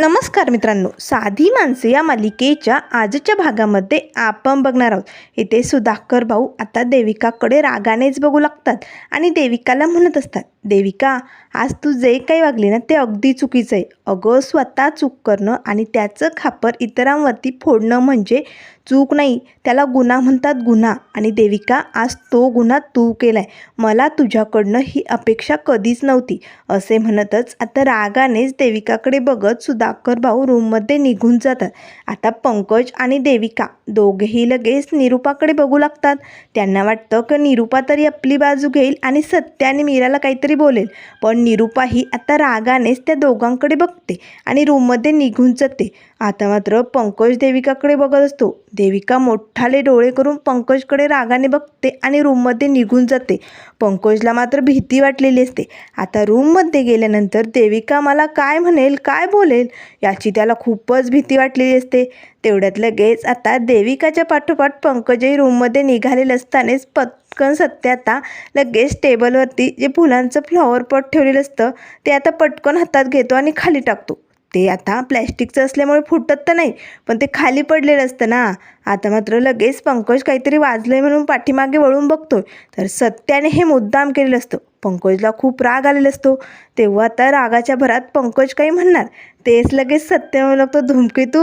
नमस्कार मित्रांनो साधी माणसे या मालिकेच्या आजच्या भागामध्ये आपण बघणार आहोत. इथे सुधाकर भाऊ आता देविकाकडे रागानेच बघू लागतात आणि देविकाला म्हणत असतात देविका आज तू जे काही वागली ना ते अगदी चुकीचं आहे. अगं स्वतः चूक करणं आणि त्याचं खापर इतरांवरती फोडणं म्हणजे चूक नाही. त्याला गुन्हा म्हणतात गुन्हा आणि देविका आज तो गुन्हा तू केलाय. मला तुझ्याकडनं ही अपेक्षा कधीच नव्हती. असे म्हणतच आता रागानेच देविकाकडे बघत सुधाकर भाऊ रूममध्ये निघून जातात. आता पंकज आणि देविका दोघेही लगेच निरूपाकडे बघू लागतात. त्यांना वाटतं की निरूपा तरी आपली बाजू घेईल आणि सत्याने मीराला काहीतरी बोलेल. पण निरूपा ही आता रागानेच त्या दोघांकडे बघते आणि रूममध्ये निघून जाते. आता मात्र पंकज देविकाकडे बघत असतो. देविका मोठाले डोळे करून पंकजकडे रागाने बघते आणि रूममध्ये निघून जाते. पंकजला मात्र भीती वाटलेली असते. आता रूममध्ये गेल्यानंतर देविका मला काय म्हणेल काय बोलेल याची त्याला खूपच भीती वाटलेली असते. तेवढ्यात लगेच आता देविकाच्या पाठोपाठ पंकजही रूममध्ये निघालेलं असतानाच पटकन सत्य आता लगेच टेबलवरती जे फुलांचं फ्लॉवर पॉट ठेवलेलं असतं ते आता पटकन हातात घेतो आणि खाली टाकतो. ते आता प्लॅस्टिकचं असल्यामुळे फुटत तर नाही पण ते खाली पडलेलं असतं ना. आता मात्र लगेच पंकज काहीतरी वाजलंय म्हणून पाठीमागे वळून बघतो तर सत्याने हे मुद्दाम केलेलं असतं. पंकजला खूप राग आलेला असतो. तेव्हा आता रागाच्या भरात पंकज काही म्हणणार? तेच लगेच सत्य म्हणू लागतो धुमके तू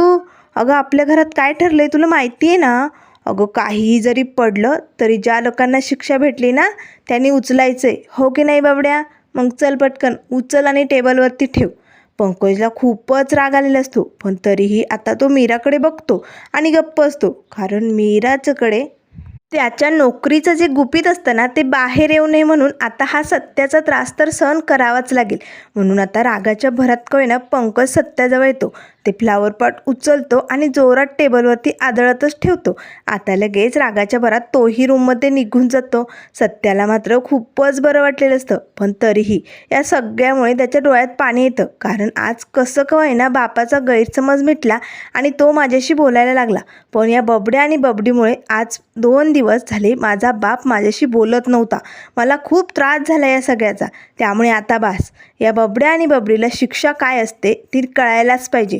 अगं आपल्या घरात काय ठरलंय तुला माहिती आहे ना? अगं काहीही जरी पडलं तरी ज्या लोकांना शिक्षा भेटली ना त्यांनी आहे हो की नाही बाबड्या? मग चल पटकन उचल आणि टेबलवरती ठेव. पंकजला खूपच राग आलेला असतो पण तरीही आता तो मीराकडे बघतो आणि गप्प असतो कारण मीराच्याकडे त्याच्या नोकरीचं जे गुपित असतं ना ते बाहेर येऊ नये म्हणून आता हा सत्याचा त्रास तर सहन करावाच लागेल. म्हणून आता रागाच्या भरात कळे ना पंकज सत्याजवळ येतो. ते फ्लावर पॉट उचलतो आणि जोरात टेबलवरती आदळतच ठेवतो. आता लगेच रागाच्या भरात तोही रूममध्ये निघून जातो. सत्याला मात्र खूपच बरं वाटलेलं असतं. पण तरीही या सगळ्यामुळे त्याच्या डोळ्यात पाणी येतं. कारण आज कसं कवाय ना बापाचा गैरसमज मिटला आणि तो माझ्याशी बोलायला लागला. पण या बबड्या आणि बबडीमुळे आज दोन दिवस झाले माझा बाप माझ्याशी बोलत नव्हता. मला खूप त्रास झाला या सगळ्याचा. त्यामुळे आता बास. या बबड्या आणि बबडीला शिक्षा काय असते ती कळायलाच पाहिजे.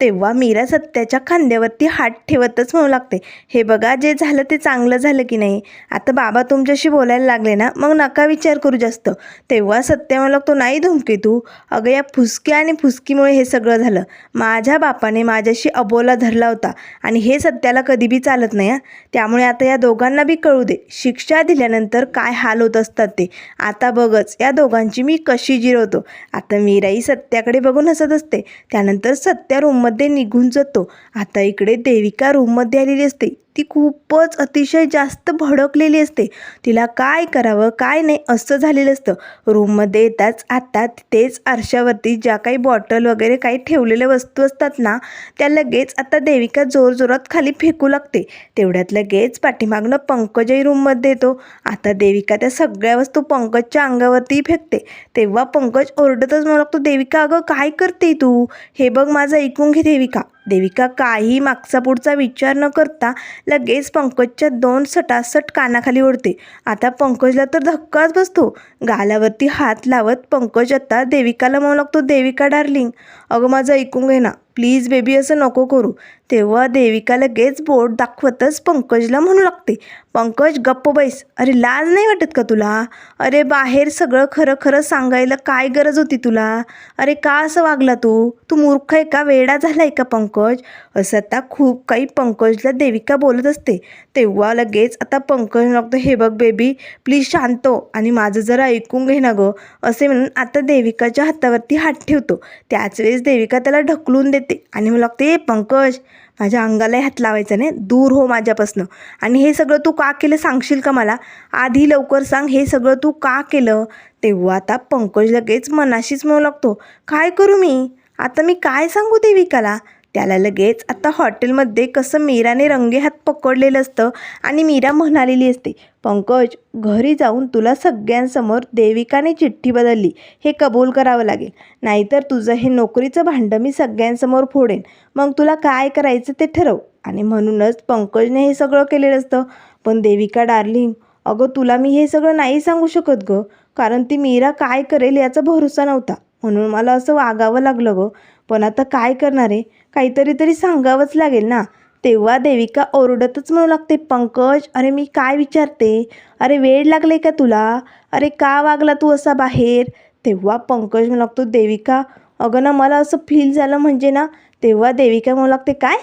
तेव्हा मीरा सत्याच्या खांद्यावरती हात ठेवतच म्हणू लागते. हे बघा जे झालं ते चांगलं झालं की नाही? आता बाबा तुमच्याशी बोलायला लागले ना मग नका विचार करू जास्त. तेव्हा सत्य म्हणू लागतो नाही धुमके तू. अगं या फुसक्या आणि फुसकीमुळे हे सगळं झालं. माझ्या बापाने माझ्याशी अबोला धरला होता आणि हे सत्याला कधी बी चालत नाही त्यामुळे आता या दोघांना बी कळू दे. शिक्षा दिल्यानंतर काय हाल होत असतात ते. आता बघच या दोघांची मी कशी जिरवतो आता मीराई सत्याकडे बघून हसत असते. त्यानंतर सत्या रूममध्ये निघून जातो. आता इकडे देविका रूममध्ये आलेली असते. ती खूपच अतिशय जास्त भडकलेली असते. तिला काय करावं काय नाही असं झालेलं असतं. रूममध्ये येताच आता तेच आरशावरती ज्या काही बॉटल वगैरे काही ठेवलेल्या वस्तू असतात ना त्या लगेच आता देविका जोरजोरात खाली फेकू लागते. तेवढ्यात लगेच पाठीमागनं पंकजही रूममध्ये येतो. आता देविका त्या सगळ्या वस्तू पंकजच्या अंगावरती फेकते. तेव्हा पंकज ओरडतच म्हणू लागतो देविका अगं काय करते तू? हे बघ माझं ऐकून घे देविका. देविका काही मागचा पुढचा विचार न करता लगेच पंकजच्या दोन सटासट कानाखाली ओढते. आता पंकजला तर धक्काच बसतो. गालावरती हात लावत पंकज आता देविकाला म्हणू लागतो देविका डार्लिंग अगं माझं ऐकून घे ना. प्लीज बेबी असं नको करू. तेव्हा देविका लगेच बोट दाखवतच पंकजला म्हणू लागते. पंकज गप्प बैस. अरे लाज नाही वाटत का तुला? अरे बाहेर सगळं खरं खरं सांगायला काय गरज होती तुला? अरे का असं वागला तू? तू मूर्ख आहे का? वेडा झाला आहे का पंकज? असं आता खूप काही पंकजला देविका बोलत असते. तेव्हा लगेच आता पंकज लागतो हे बघ बेबी प्लीज शांत हो आणि माझं जरा ऐकून घे ना गं. असे म्हणून आता देविकाच्या हातावरती हात ठेवतो. त्याच वेळेस देविका त्याला ढकलून देते. आणि मला लागते पंकज माझ्या अंगालाही हात लावायचा नाही दूर हो माझ्यापासनं. आणि हे सगळं तू का केलं सांगशील का मला? आधी लवकर सांग हे सगळं तू का केलं? तेव्हा आता पंकज लगेच मनाशीच म्हणू लागतो काय करू मी? आता मी काय सांगू देविकाला त्याला लगेच आता हॉटेलमध्ये कसं मीराने रंगेहात पकडलेलं असतं आणि मीरा म्हणालेली असते पंकज घरी जाऊन तुला सगळ्यांसमोर देविकाने चिठ्ठी बदलली. हे कबूल करावं लागेल. नाहीतर तुझं हे नोकरीचं भांडं मी सगळ्यांसमोर फोडेन. मग तुला काय करायचं ते ठरव. आणि म्हणूनच पंकजने हे सगळं केलेलं असतं. पण देविका डार्लिंग अगं तुला मी हे सगळं नाही सांगू शकत गं. कारण ती मीरा काय करेल याचा भरोसा नव्हता. म्हणून मला असं वागावं लागलं गं. पण आता काय करणार आहे? काहीतरी तरी सांगावंच लागेल ना. तेव्हा देविका ओरडतच म्हणू लागते पंकज अरे मी काय विचारते? अरे वेळ लागले का तुला? अरे का वागला तू असा बाहेर? तेव्हा पंकज म्हणू लागतो देविका अगं ना मला असं फील झालं म्हणजे ना तेव्हा देविका म्हणू लागते काय?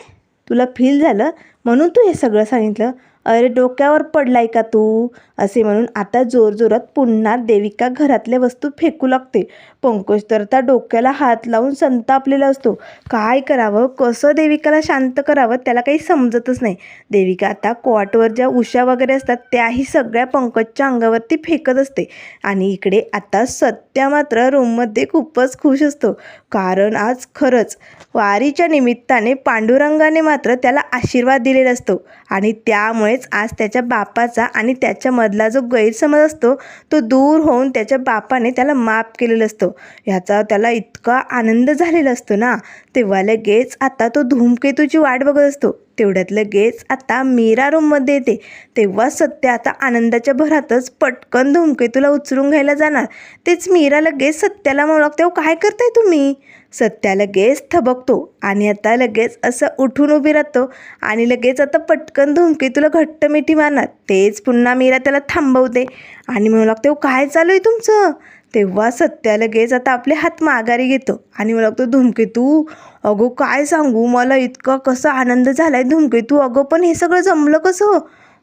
तुला फील झालं? म्हणून तू हे सगळं सांगितलं? अरे डोक्यावर पडलाय का तू? असे म्हणून आता जोरजोरात पुन्हा देविका घरातल्या वस्तू फेकू लागते. पंकज तर त्या डोक्याला हात लावून संतापलेला असतो. काय करावं? कसं देविकाला शांत करावं? त्याला काही समजतच नाही. देविका आता क्वाटवर ज्या उषा वगैरे असतात त्याही सगळ्या पंकजच्या अंगावरती फेकत असते. आणि इकडे आता सत्या मात्र रूममध्ये खूपच खुश असतो. कारण आज खरंच वारीच्या निमित्ताने पांडुरंगाने मात्र त्याला आशीर्वाद दिलेला असतो. आणि त्यामुळेच आज त्याच्या बापाचा आणि त्याच्यामधला जो गैरसमज असतो तो दूर होऊन त्याच्या बापाने त्याला माफ केलेलं असतो. ह्याचा त्याला इतका आनंद झालेला असतो ना तेव्हा लगेच आता तो धूमकेतूची वाट बघत असतो. तेवढ्यात लगेच आता मीरा रूममध्ये येते. तेव्हा सत्य आता आनंदाच्या भरातच पटकन धूमकेतूला उचलून घ्यायला जाणार. तेच मीरा लगेच सत्याला म्हणू लागते हो काय करताय तुम्ही? सत्या लगेच थबकतो आणि आता लगेच असं उठून उभी राहतो आणि लगेच आता पटकन धूमकेतूला घट्ट मिठी मारणार. तेच पुन्हा मीरा त्याला थांबवते आणि म्हणू लागते काय चालू आहे तुमचं? तेव्हा सत्या लगेच आता आपले हात माघारी घेतो. आणि मला लागतो धूमकेतू अगो काय सांगू मला इतका कसा आनंद झालाय. धूमकेतू अगं पण हे सगळं जमलं कसं?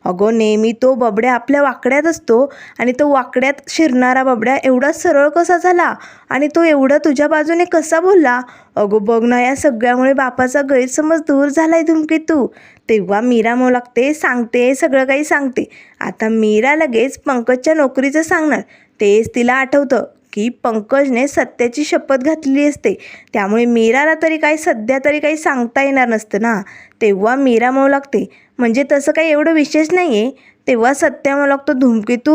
अगं नेहमी तो बबड्या आपल्या वाकड्यात असतो आणि तो वाकड्यात शिरणारा बबड्या एवढा सरळ कसा झाला? आणि तो एवढा तुझ्या बाजूने कसा बोलला? अगं बघ ना या सगळ्यामुळे बापाचा गैरसमज दूर झालाय धुमकेतू तेव्हा मीरा मग लागते सांगते सगळं काही सांगते. आता मीरा लगेच पंकजच्या नोकरीचं सांगणार. तेच तिला आठवतं की पंकजने सत्याची शपथ घातलेली असते. त्यामुळे मीराला तरी काही सध्या तरी काही सांगता येणार नसतं ना. तेव्हा मीरा म्हणू लागते. म्हणजे तसं काही एवढं विशेष नाही आहे तेव्हा सत्या म्हणू लागतो धुमकेतू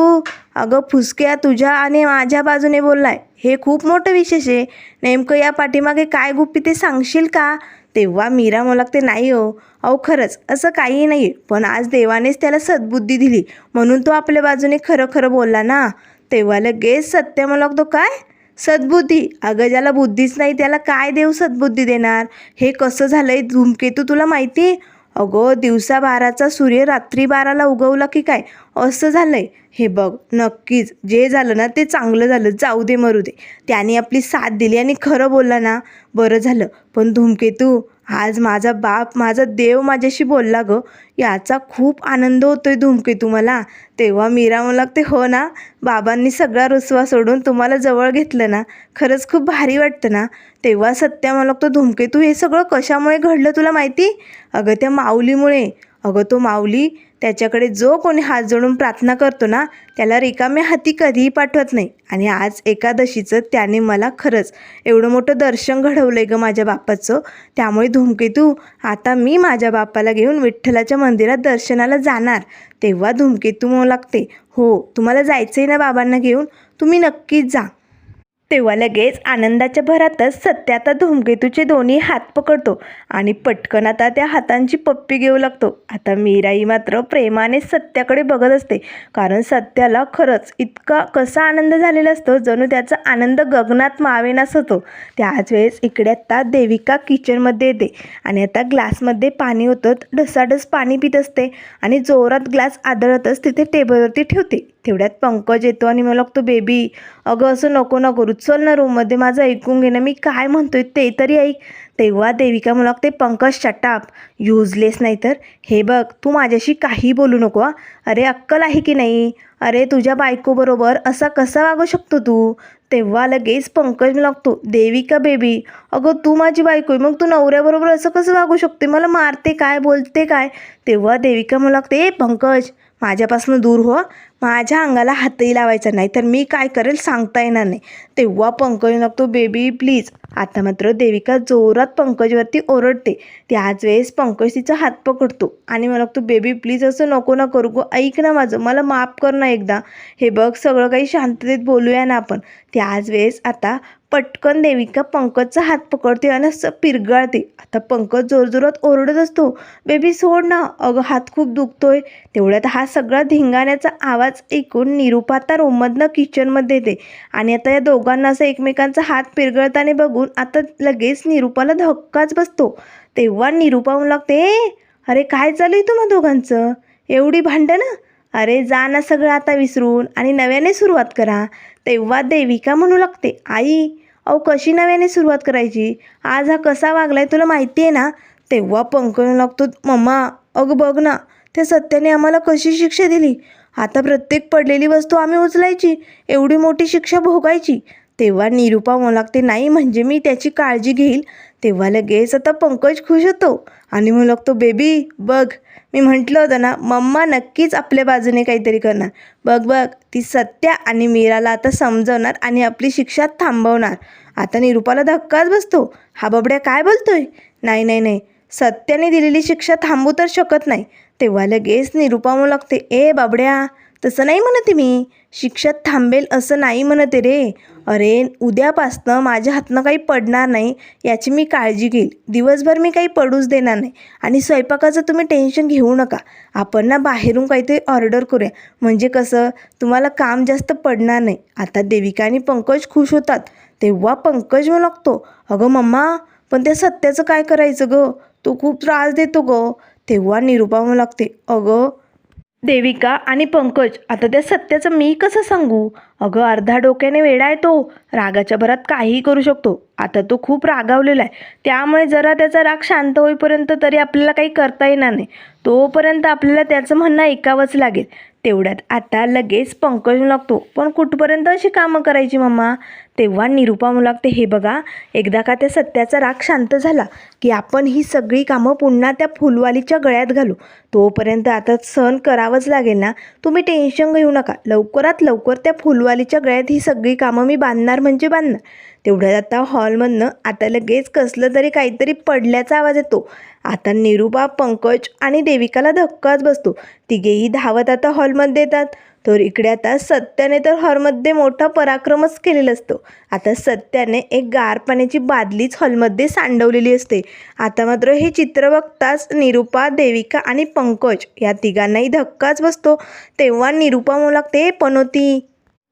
अगं फुसक्या तुझ्या आणि माझ्या बाजूने बोललाय. हे खूप मोठं विशेष आहे. नेमकं या पाठीमागे काय गुप्पी ते सांगशील का? तेव्हा मीरा मला लागते नाही हो. अहो खरंच असं काही नाही आहे पण आज देवानेच त्याला सद्बुद्धी दिली. म्हणून तो आपल्या बाजूने खरं खरं बोलला ना. तेव्हा लगेच सत्य मला लागतो काय? सद्बुद्धी. अगं ज्याला बुद्धीच नाही त्याला काय देव सद्बुद्धी देणार? हे कसं झालंय? धूमकेतू तुला माहिती? आहे अगं दिवसा बाराचा सूर्य रात्री बाराला उगवला की काय? असं झालं आहे हे बघ नक्कीच जे झालं ना ते चांगलं झालं. जाऊ दे मरू दे. त्याने आपली साथ दिली आणि खरं बोलला ना बरं झालं. पण धूमकेतू आज माझा बाप माझा देव माझ्याशी बोलला ग. याचा खूप आनंद होतोय धूमकेतू मला. तेव्हा मीरा मला ते हो ना बाबांनी सगळा रुसवा सोडून तुम्हाला जवळ घेतलं ना खरंच खूप भारी वाटतं ना. तेव्हा सत्या मला लागतो धूमकेतू हे सगळं कशामुळे घडलं तुला माहिती? अगं त्या माऊलीमुळे. अगं तो माऊली त्याच्याकडे जो कोणी हात जोडून प्रार्थना करतो ना त्याला रिकाम्या हाती कधीही पाठवत नाही. आणि आज एकादशीचं त्याने मला खरंच एवढं मोठं दर्शन घडवलं आहे गं माझ्या बापाचं. त्यामुळे धूमकेतू आता मी माझ्या बापाला घेऊन विठ्ठलाच्या मंदिरात दर्शनाला जाणार. तेव्हा धूमकेतू मग लागते. हो तुम्हाला जायचं आहे ना बाबांना घेऊन? तुम्ही नक्कीच जा. तेव्हा लगेच आनंदाच्या भरातच सत्य आता धूमकेतूचे दोन्ही हात पकडतो आणि पटकन आता त्या हातांची पप्पी घेऊ लागतो. आता मीराई मात्र प्रेमाने सत्याकडे बघत असते. कारण सत्याला खरंच इतका कसा आनंद झालेला असतो जणू त्याचा आनंद गगनात मावेनास होतो. त्याच वेळेस इकडे आता देविका किचनमध्ये येते आणि आता ग्लासमध्ये पाणी होतं ढसाढस पाणी पित असते आणि जोरात ग्लास आदळतच तिथे टेबलवरती ठेवते. तेवढ्यात पंकज येतो आणि मला लागतो बेबी अगं असं नको नको करू चल ना रूममध्ये माझं ऐकून घे ना मी काय म्हणतोय ते तरी ऐक. तेव्हा देविका मला लागते पंकज शटाप युजलेस नाही तर. हे बघ तू माझ्याशी काही बोलू नको अरे अक्कल आहे की नाही? अरे तुझ्या बायकोबरोबर असा कसा वागू शकतो तू? तेव्हा लगेच पंकज लागतो देविका बेबी अगं तू माझी बायको आहे मग तू नवऱ्याबरोबर असं कसं वागू शकते? मला मारते काय बोलते काय? तेव्हा देविका मला लागते ए पंकज माझ्यापासून दूर हो. माझ्या अंगाला हातही लावायचा नाही तर मी काय करेल सांगता येणार नाही. तेव्हा पंकज लागतो बेबी प्लीज आता मात्र देविका जोरात पंकजवरती ओरडते. त्याच वेळेस पंकज तिचा हात पकडतो आणि मला लागतो बेबी प्लीज असं नको ना करू गो. ऐक ना माझं. मला माफ कर ना एकदा. हे बघ सगळं काही शांततेत बोलूया ना आपण. त्याच वेळेस आता पटकन देविका पंकजचा हात पकडते आणि असं पिरगाळते. आता पंकज जोरजोरात ओरडत असतो बेबी सोड ना. अगं हात खूप दुखतोय. तेवढ्यात हा सगळा धिंगाण्याचा आवाज ऐकून निरुपा आता रूममधनं किचनमध्ये येते. आणि आता या दोघांना असं एकमेकांचा हात पिरगळताना बघून आता लगेच निरुपाला धक्काच बसतो. तेव्हा निरुपा होऊन लागते अरे काय चालू आहे तुम्हा दोघांचं? एवढी भांडणं? अरे जा ना सगळं आता विसरून आणि नव्याने सुरुवात करा. तेव्हा देविका म्हणू लागते आई अहो कशी नव्याने सुरुवात करायची? आज हा कसा वागलाय तुला माहिती आहे ना? तेव्हा पंकज लागतो मम्मा अगं बघ ना त्या सत्याने आम्हाला कशी शिक्षा दिली? आता प्रत्येक पडलेली वस्तू आम्ही उचलायची एवढी मोठी शिक्षा भोगायची. तेव्हा निरुपा म्हणू लागते नाही म्हणजे मी त्याची काळजी घेईल. तेव्हा लगेच आता पंकज खुश होतो. आणि म्हणू लागतो बेबी बघ. मी म्हटलं होतं ना मम्मा नक्कीच आपल्या बाजूने काहीतरी करणार. बघ बघ ती सत्या आणि मीराला आता समजवणार आणि आपली शिक्षा थांबवणार. आता निरुपाला धक्काच बसतो. हा बबड्या काय बोलतोय? नाही नाही नाही. सत्याने दिलेली शिक्षा थांबू तर शकत नाही. तेव्हा लगेच निरूपा म्हणू लागते ए बाबड्या. तसं नाही म्हणते मी. शिक्षा थांबेल असं नाही म्हणते रे. अरे उद्यापासनं माझ्या हातनं काही पडणार नाही याची मी काळजी घेईल. दिवसभर मी काही पडूच देणार नाही. आणि स्वयंपाकाचं तुम्ही टेन्शन घेऊ नका. आपण ना बाहेरून काहीतरी ऑर्डर करूया. म्हणजे कसं तुम्हाला काम जास्त पडणार नाही. आता देविका आणि पंकज खुश होतात. तेव्हा पंकज म्हणू लागतो अगं मम्मा पण त्या सत्याचं काय करायचं गं? तो खूप त्रास देतो गं. तेव्हा निरुपा म्हणू लागते अगं देविका आणि पंकज आता त्या सत्याचं मी कसं सांगू? अगं अर्धा डोक्याने वेडा आहे तो. रागाच्या भरात काहीही करू शकतो. आता तो खूप रागावलेला आहे. त्यामुळे जरा त्याचा राग शांत होईपर्यंत तरी आपल्याला काही करता येणार नाही. तोपर्यंत आपल्याला त्याचं म्हणणं ऐकावंच लागेल. तेवढ्यात आता लगेच पंकज लागतो पण कुठपर्यंत अशी कामं करायची मम्मा तेव्हा निरुपा लागते हे बघा एकदा का त्या सत्याचा राग शांत झाला की आपण ही सगळी कामं पुन्हा त्या फुलवालीच्या गळ्यात घालू. तोपर्यंत आता सहन करावंच लागेल ना? तुम्ही टेन्शन घेऊ नका. लवकरात लवकर त्या फुलवालीच्या गळ्यात ही सगळी कामं मी बांधणार म्हणजे बांधणार. तेवढ्यात आता हॉलमधनं आता लगेच कसलं तरी काहीतरी पडल्याचा आवाज येतो. आता निरुपा पंकज आणि देविकाला धक्काच बसतो. तिघेही धावत आता हॉलमध्ये येतात. तर इकडे आता सत्याने तर हॉलमध्ये मोठा पराक्रमच केलेला असतो. आता सत्याने एक गार पाण्याची बादलीच हॉलमध्ये सांडवलेली असते. आता मात्र हे चित्र बघताच निरुपा देविका आणि पंकज या तिघांनाही धक्काच बसतो. तेव्हा निरुपा म्हणू लागते पनोती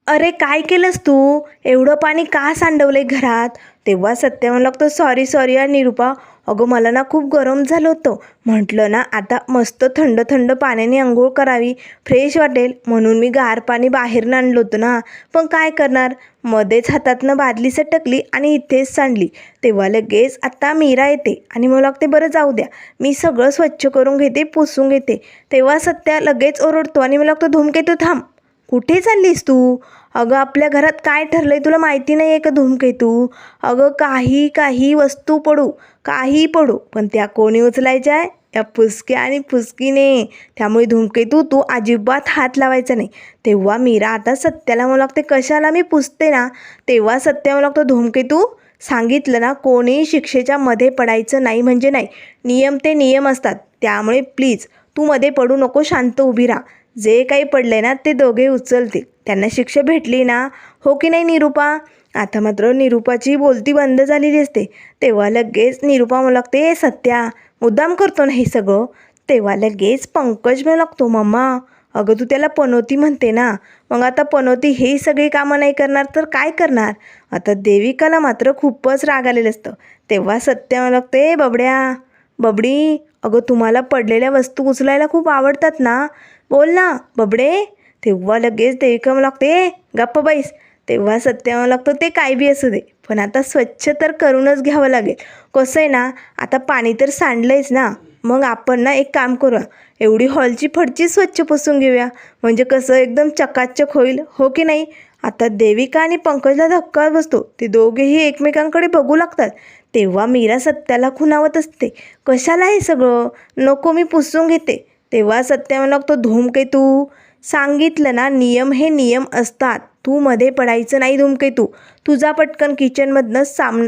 अरे काय केलंस तू? एवढं पाणी का सांडवलंय घरात? तेव्हा सत्य म्हणू लागतो सॉरी सॉरी या निरुपा. अगं मला ना खूप गरम झालं होतं. म्हटलं ना आता मस्त थंड थंड पाण्याने आंघोळ करावी. फ्रेश वाटेल. म्हणून मी गार पाणी बाहेरनं आणलं होतं ना. पण काय करणार? मध्येच हातातनं बादली सटकली आणि इथेच सांडली. तेव्हा लगेच आत्ता मीरा येते आणि मला लागते बरं जाऊ द्या. मी सगळं स्वच्छ करून घेते पुसून घेते. तेव्हा सत्या लगेच ओरडतो आणि मला लागतो धुमकेतू थांब. कुठे चाललीस तू? अगं आपल्या घरात काय ठरलं आहे तुला माहिती नाही आहे का धूमकेतू अगं काही काही वस्तू पडू. काही पडू पण त्या कोणी उचलायच्या? आहे या पुसक्या आणि फुसकीने त्यामुळे धूमकेतू तू अजिबात हात लावायचा नाही. तेव्हा मीरा आता सत्याला म्हणू लागते कशाला मी पुसते ना? तेव्हा सत्या म्हणू लागतो धूमकेतू सांगितलं ना कोणीही शिक्षेच्या मध्ये पडायचं नाही म्हणजे नाही. नियम ते नियम असतात. त्यामुळे प्लीज तू मध्ये पडू नको शांत उभी राहा. जे काही पडलंय ना ते दोघे उचलतील. त्यांना शिक्षा भेटली ना? हो की नाही निरूपा? आता मात्र निरुपाची बोलती बंद झालेली असते. तेव्हा लगेच निरुपा म्हणू लागते सत्या मुद्दाम करतो ना हे सगळं? तेव्हा लगेच पंकज म्हणू लागतो मम्मा अगं तू त्याला पनोती म्हणते ना. मग आता पनोती हे सगळी कामं नाही करणार तर काय करणार? आता देविकाला मात्र खूपच राग आलेलं असतं. तेव्हा सत्य म्हणू लागते बबड्या बबडी अगं तुम्हाला पडलेल्या वस्तू उचलायला खूप आवडतात ना. बोल ना बबडे. तेव्हा लगेच देविका म्हणू लागते गप्प बाईस तेव्हा सत्यावं लागतो ते काय बी असू दे. पण आता स्वच्छ तर करूनच घ्यावं लागेल. कसं आहे ना आता पाणी तर सांडलंयच ना. मग आपण ना एक काम करूया. एवढी हॉलची फडची स्वच्छ पुसून घेऊया. म्हणजे कसं एकदम चकाचक होईल हो की नाही? आता देविका आणि पंकजला धक्का बसतो. ते दोघेही एकमेकांकडे बघू लागतात. तेव्हा मीरा सत्याला खुणावत असते. कशाला हे सगळं? नको मी पुसून घेते. तेव्हा सत्या म्हणू लागतो धूमकेतू सांगितलं ना नियम हे नियम असतात. तू मध्ये पडायचं नाही धूमकेतू तुझा पटकन किचनमधनं साम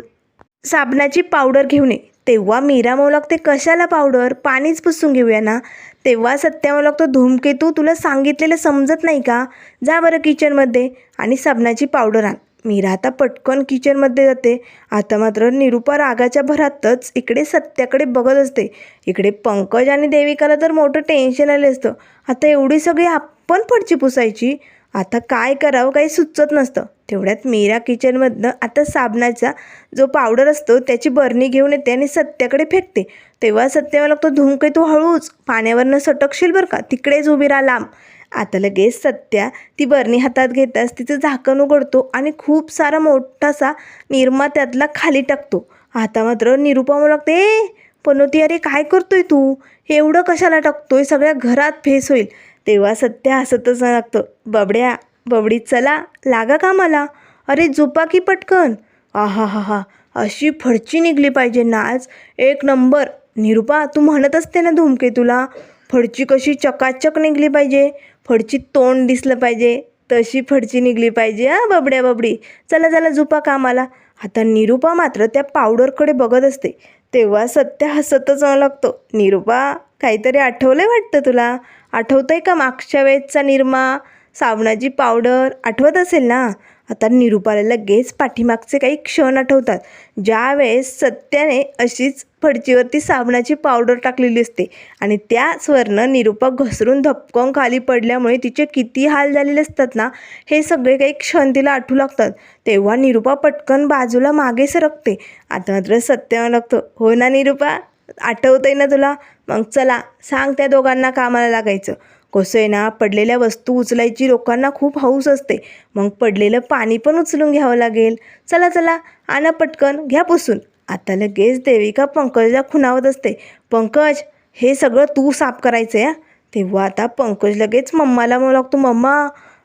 साबणाची पावडर घेऊन ये. तेव्हा मीरा म्हणू लागते कशाला पावडर? पाणीच पुसून घेऊया ना. तेव्हा सत्या म्हणू लागतो धूमकेतू तुला सांगितलेलं समजत नाही का? जा बरं किचनमध्ये आणि साबणाची पावडर आण. मीरा आता पटकन किचनमध्ये जाते. आता मात्र निरुपा रागाच्या भरातच इकडे सत्याकडे बघत असते. इकडे पंकज आणि देविकाला तर मोठं टेन्शन आलं असतं. आता एवढी सगळी आपण फडची पुसायची? आता काय करावं काही सुचत नसतं. तेवढ्यात मीरा किचनमधनं आता साबणाचा जो पावडर असतो त्याची बरणी घेऊन येते आणि सत्याकडे फेकते. तेव्हा सत्य मला लागतो धुमके तू हळूच. पाण्यावरनं सटकशील बरं का? तिकडेच उभी राहा लांब. आता लगेच सत्या ती बरणी हातात घेताच तिचं झाकण उघडतो आणि खूप सारा मोठासा निरमा त्यातला खाली टाकतो. आता मात्र निरुपा लागते ए पनोती अरे काय करतोय तू? एवढं कशाला टाकतोय? सगळ्या घरात फेस होईल. तेव्हा सत्या हसतच लागतं. बबड्या बबडी चला लागा का मला? अरे झोपा की पटकन. आहा हा हा अशी फडची निघली पाहिजे नाच. एक नंबर. निरुपा तू म्हणत असते ना धुमके तुला? फडची कशी चकाचक निघली पाहिजे? फडची तोंड दिसलं पाहिजे. तशी फडची निघली पाहिजे हा बबड्या बबडी. चला चला झोपा कामाला. आता निरुपा मात्र त्या पावडरकडे बघत असते. तेव्हा सत्य हसतच लागतो. निरुपा काहीतरी आठवलं आहे वाटतं तुला? आठवतं आहे का मागच्या वेळेसचा निरमा? साबणाची पावडर आठवत असेल ना? आता निरुपाला लगेच पाठीमागचे काही क्षण आठवतात. ज्यावेळेस सत्याने अशीच फडचीवरती साबणाची पावडर टाकलेली असते आणि त्या स्वर्ण निरुपा घसरून धपकन खाली पडल्यामुळे तिचे किती हाल झालेले असतात ना हे सगळे काही क्षण तिला आठवू लागतात. तेव्हा निरुपा पटकन बाजूला मागे सरकते. आता मात्र सत्य लागतं हो ना निरुपा? आठवतंय ना तुला? मग चला सांग त्या दोघांना कामाला लागायचं. कसं आहे ना पडलेल्या वस्तू उचलायची लोकांना खूप हौस असते. मग पडलेलं पाणी पण उचलून घ्यावं लागेल. चला चला आणा पटकन घ्या पुसून. आता लगेच देविका पंकजला खुणावत असते. पंकज हे सगळं तू साफ करायचं आहे तेव्हा आता पंकज लगेच मम्माला म्हणू लागतो मम्मा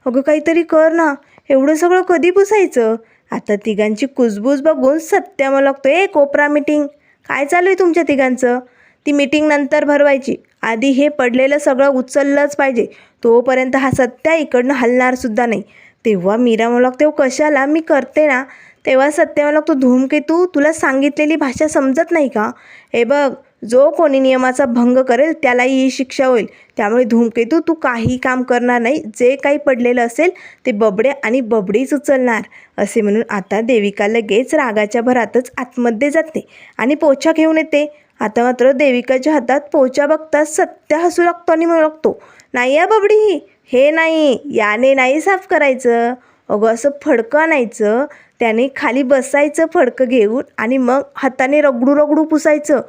अगं काहीतरी कर ना. एवढं सगळं कधी पुसायचं? आता तिघांची कुजबूज बघून सत्या मला लागतो ए कोपरा मिटिंग काय चालू आहे तुमच्या तिघांचं? ती मीटिंग नंतर भरवायची. आधी हे पडलेलं सगळं उचललंच पाहिजे. तोपर्यंत हा सत्या इकडनं हलणारसुद्धा नाही. तेव्हा मीरा मला तेव्हा कशाला मी करते ना? तेव्हा सत्य मला लागतो धूमकेतू तुला सांगितलेली भाषा समजत नाही का? हे बघ जो कोणी नियमाचा भंग करेल त्यालाही ही शिक्षा होईल. त्यामुळे धूमकेतू तू काही काम करणार नाही. जे काही पडलेलं असेल ते बबडे आणि बबडीच उचलणार. असे म्हणून आता देविका लगेच रागाच्या भरातच आतमध्ये जाते आणि पोछा घेऊन येते. आता मात्र देविकाच्या हातात पोचा बघताच सत्य हसू लागतो आणि म्हणू लागतो नाही या बबडी हे नाही याने नाही साफ करायचं. अगं असं फडकं आणायचं त्याने खाली बसायचं फडकं घेऊन आणि मग हाताने रगडू रगडू पुसायचं.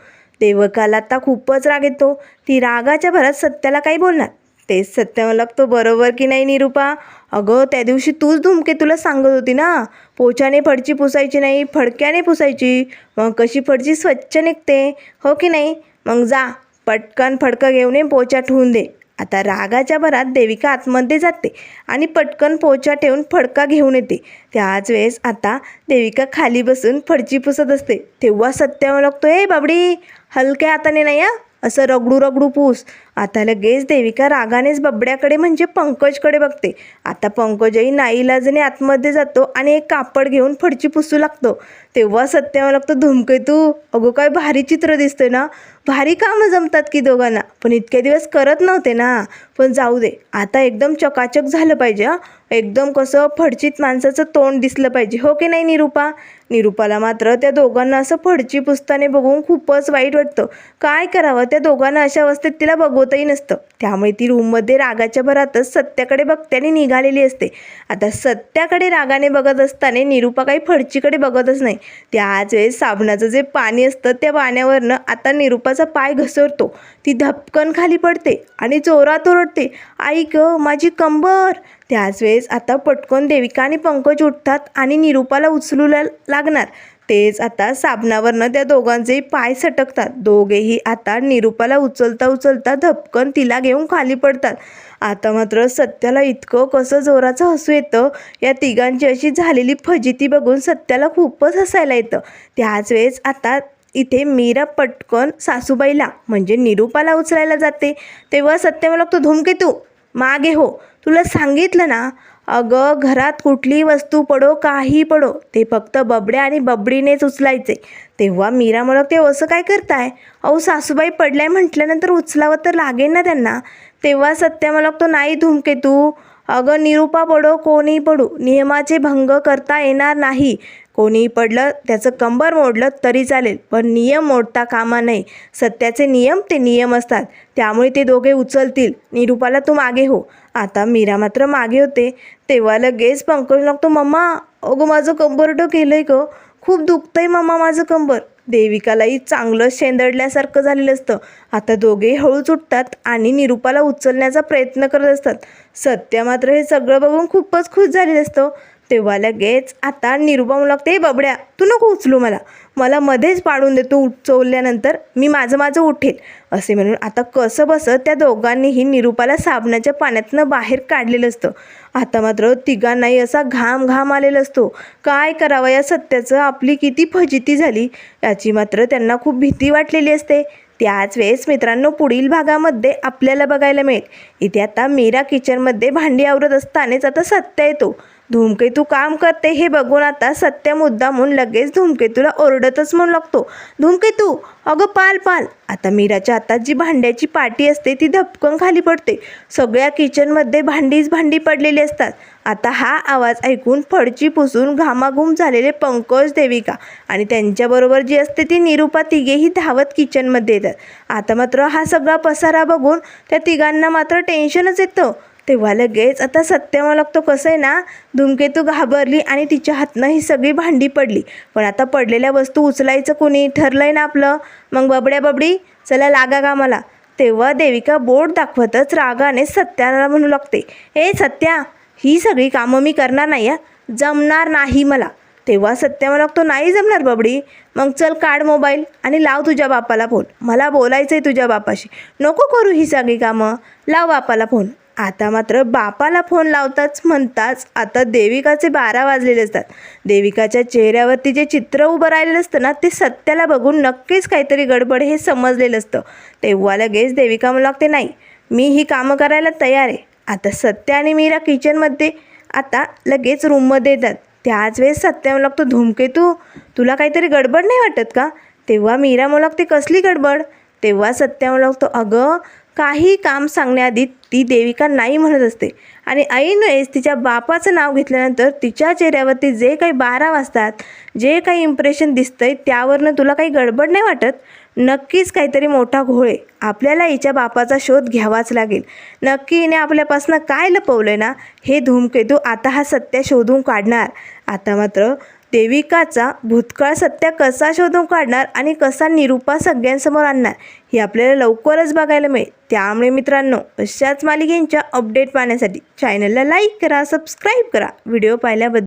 देवकाला आता खूपच राग येतो. ती रागाच्या भरात सत्याला काही बोलणार तेच सत्य लागतो बरोबर की नाही निरुपा? अगं त्या दिवशी तूच धुमके तुला सांगत होती ना? पोछाने फडची पुसायची नाही फडक्याने पुसायची. मग कशी फडची स्वच्छ निघते हो की नाही? मग जा पटकन फडकं घेऊन ये पोचा ठेवून दे. आता रागाच्या भरात देविका आतमध्ये जाते आणि पटकन पोचा ठेवून फडका घेऊन येते. त्याच वेळेस आता देविका खाली बसून फडची पुसत असते. तेव्हा सत्य लागतो ए बाबडी? हलक्या हाताने नाही या असं रगडू रगडू पूस. आता लगेच देविका रागानेच बबड्याकडे म्हणजे पंकजकडे बघते. आता पंकजही नाईलाजने आतमध्ये जातो आणि एक कापड घेऊन फडची पुसू लागतो. तेव्हा सत्यावर लागतो धुमकेतू अगो काय भारी चित्र दिसतंय ना. भारी कामं जमतात की दोघांना. पण इतके दिवस करत नव्हते ना. पण जाऊ दे आता एकदम चकाचक झालं पाहिजे हां. एकदम कसं फडचीत माणसाचं तोंड दिसलं पाहिजे हो की नाही निरुपा? निरूपाला मात्र त्या दोघांना असं फडची पुसताने बघून खूपच वाईट वाटतं. काय करावं? त्या दोघांना अशा अवस्थेत तिला बघवतही नसतं. त्यामुळे ती रूममध्ये रागाच्या भरातच सत्याकडे बघत्याने निघालेली असते. आता सत्याकडे रागाने बघत असताना निरुपा काही फडचीकडे बघतच नाही. त्याच वेळेस साबणाचं जे पाणी असतं त्या पाण्यावरनं आता निरुपाचा पाय घसरतो. ती धपकन खाली पडते आणि जोरात ओरडते आई ग माझी कंबर. त्याच वेळेस आता पटकन देविका आणि पंकज उठतात आणि निरुपाला उचलूला लागणार. तेच आता साबणावरनं त्या दोघांचेही पाय सटकतात. दोघेही आता निरुपाला उचलता उचलता धपकन तिला घेऊन खाली पडतात. आता मात्र सत्याला इतकं कसं जोराचं हसू येतं? या तिघांची अशी झालेली फजिती बघून सत्याला खूपच हसायला येतं. त्याच वेळेस आता इथे मीरा पटकन सासूबाईला म्हणजे निरुपाला उचलायला जाते. तेव्हा सत्य मला तो धूमकेतू मागे हो. तुला सांगितलं ना अगं घरात कुठलीही वस्तू पडो काही पडो ते फक्त बबड्या आणि बबडीनेच उचलायचे. तेव्हा मीरा म्हणत ते असं काय करताय? अहो सासूबाई पडलाय म्हटल्यानंतर उचलावं तर लागेल ना त्यांना. तेव्हा सत्या मला तो नाही धुमकेतू अगं निरुपा पडो कोणी पडू. नियमाचे भंग करता येणार नाही. कोणीही पडलं त्याचं कंबर मोडलं तरी चालेल पण नियम मोडता कामा नये. सत्याचे नियम ते नियम असतात. त्यामुळे ते दोघे उचलतील. निरुपाला तू मागे हो. आता मीरा मात्र मागे होते. तेव्हा लगेच पंकज लागतो मम्मा अगं माझं कंबरटं केलंय ग. खूप दुखतंय मम्मा माझं कंबर. देविकालाही चांगलं शेंदडल्यासारखं झालेलं असतं. आता दोघे हळूच उठतात आणि निरुपाला उचलण्याचा प्रयत्न करत असतात. सत्य मात्र हे सगळं बघून खूपच खुश झालेलं असतं. तेव्हा लगेच आता निरुपा म्हणू लागते बबड्या तू नको उचलू मला. मला मध्येच पाडून देतो उचवल्यानंतर मी माझं माझं उठेल. असे म्हणून आता कसं बसं त्या दोघांनीही निरुपाला साबणाच्या पाण्यातनं बाहेर काढलेलं असतं. आता मात्र तिघांनाही असा घाम घाम आलेला असतो. काय करावं या सत्याचं? आपली किती फजिती झाली. याची मात्र त्यांना खूप भीती वाटलेली असते. त्याच वेळेस मित्रांनो पुढील भागामध्ये आपल्याला बघायला मिळेल. इथे आता मीरा किचनमध्ये भांडी आवरत असतानाच आता सत्य येतो. धूमकेतू काम करते हे बघून आता सत्य मुद्दामून लगेच धूमकेतूला ओरडतच म्हणू लागतो. धूमकेतू अगं पाल पाल. आता मीराच्या हातात जी भांड्याची पाटी असते ती धपकन खाली पडते. सगळ्या किचनमध्ये भांडीच भांडी पडलेली असतात. आता हा आवाज ऐकून फडची पुसून घामाघूम झालेले पंकज देविका आणि त्यांच्याबरोबर जी असते ती निरुपा तिघेही धावत किचनमध्ये येतात. आता मात्र हा सगळा पसारा बघून त्या तिघांना मात्र टेन्शनच येतं. तेव्हा लगेच आता सत्यामा लागतो. कसं आहे ना धूमकेतू घाबरली आणि तिच्या हातनं ही सगळी भांडी पडली. पण आता पडलेल्या वस्तू उचलायचं कोणी? ठरलंय ना आपलं. मग बबड्या बबडी चला लागा का मला तेव्हा देविका बोट दाखवतच रागाने सत्याला म्हणू लागते हे सत्या ही सगळी कामं मी करणार नाही या जमणार नाही मला. तेव्हा सत्या मला तो नाही जमणार बबडी. मग चल काढ मोबाईल आणि लाव तुझ्या बापाला फोन. मला बोलायचं आहे तुझ्या बापाशी. नको करू ही सगळी कामं. लाव बापाला फोन. आता मात्र बापाला फोन लावताच म्हणताच आता देविकाचे बारा वाजलेले असतात. देविकाच्या चेहऱ्यावरती जे चित्र उभं राहिलेलं असतं ना ते सत्याला बघून नक्कीच काहीतरी गडबड हे समजलेलं असतं. तेव्हा लगेच देविका मला लागते नाही मी ही कामं करायला तयार आहे. आता सत्य आणि मीरा किचनमध्ये आता लगेच रूममध्ये येतात. त्याच वेळेस सत्य मला लागतो धूमकेतू तुला काहीतरी गडबड नाही वाटत का? तेव्हा मीरा मला लागते कसली गडबड? तेव्हा सत्य मला लागतो अगं काही काम सांगण्याआधी ती देविका नाही म्हणत असते. आणि ऐनवेळेस तिच्या बापाचं नाव घेतल्यानंतर तिच्या चेहऱ्यावरती जे काही बारा वाजतात जे काही इम्प्रेशन दिसतंय त्यावरनं तुला काही गडबड नाही वाटत? नक्कीच काहीतरी मोठा घोळे आपल्याला हिच्या बापाचा शोध घ्यावाच लागेल. नक्की हिने आपल्यापासून काय लपवलं आहे ना? हे धूमकेतू आता हा सत्य शोधून काढणार. आता मात्र देविकाचा भूतकाळ सत्य कसा शोधून काढणार आणि कसा निरूपा सगळ्यांसमोर आणणार हे आपल्याला लवकरच बघायला मिळेल. त्यामुळे मित्रांनो अशाच मालिकेंच्या अपडेट पाहण्यासाठी चॅनलला लाईक करा सबस्क्राईब करा. व्हिडिओ पाहिल्याबद्दल